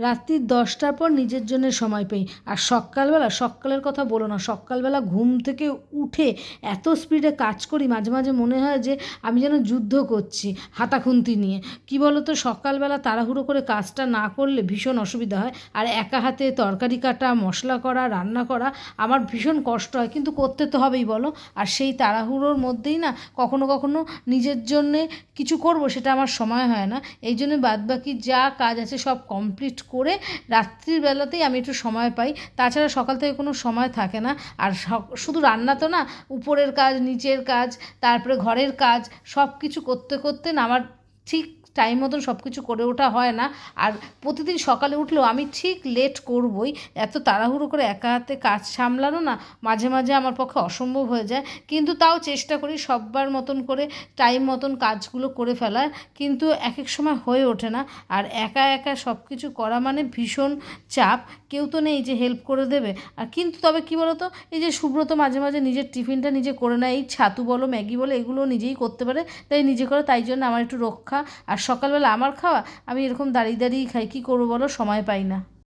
রাত্রির দশটার পর নিজের জন্য সময় পাই। আর সকালবেলা, সকালের কথা বলো না, সকালবেলা ঘুম থেকে উঠে এত স্পিডে কাজ করি, মাঝে মাঝে মনে হয় যে আমি যেন যুদ্ধ করছি হাতাখুন্তি নিয়ে। কী বলো তো সকালবেলা তাড়াহুড়ো করে কাজটা না করলে ভীষণ অসুবিধা হয়। আর একা হাতে তরকারি কাটা, মশলা করা, রান্না করা, আমার ভীষণ কষ্ট হয়। কিন্তু করতে তো হবেই বলো। আর সেই তাড়াহুড়োর মধ্যেই না কখনো কখনো নিজের জন্যে কিছু করব, সেটা আমার সময় হয় না। এই জন্য বাদবাকি যা কাজ আছে সব কমপ্লিট করে রাত্রির বেলাতেই আমি একটু সময় পাই। তাছাড়া সকাল থেকে কোনো সময় থাকে না। আর শুধু রান্না তো না, উপরের কাজ, নিচের কাজ, তারপরে ঘরের কাজ সব কিছু করতে করতে না আমার ঠিক টাইম মতন সব কিছু করে ওঠা হয় না। আর প্রতিদিন সকালে উঠলেও আমি ঠিক লেট করবই। এত তাড়াহুড়ো করে একা হাতে কাজ সামলানো না, মাঝে মাঝে আমার পক্ষে অসম্ভব হয়ে যায়। কিন্তু তাও চেষ্টা করি সববার মতন করে টাইম মতন কাজগুলো করে ফেলার। কিন্তু এক এক সময় হয়ে ওঠে না। আর একা একা সব কিছু করা মানে ভীষণ চাপ। কেউ তো নেই যে হেল্প করে দেবে। আর কিন্তু তবে কী বলো তো এই যে সুব্রত মাঝে মাঝে নিজের টিফিনটা নিজে করে নেয়। এই ছাতু বলো, ম্যাগি বলো, এগুলো নিজেই করতে পারে। তাই নিজে করে, তাই জন্য আমার একটু রক্ষা আর সকালবেলা আমার খাওয়া, আমি এরকম দাঁড়িয়ে দাঁড়িয়েই খাই, কী করব বলো? সময় পাই না।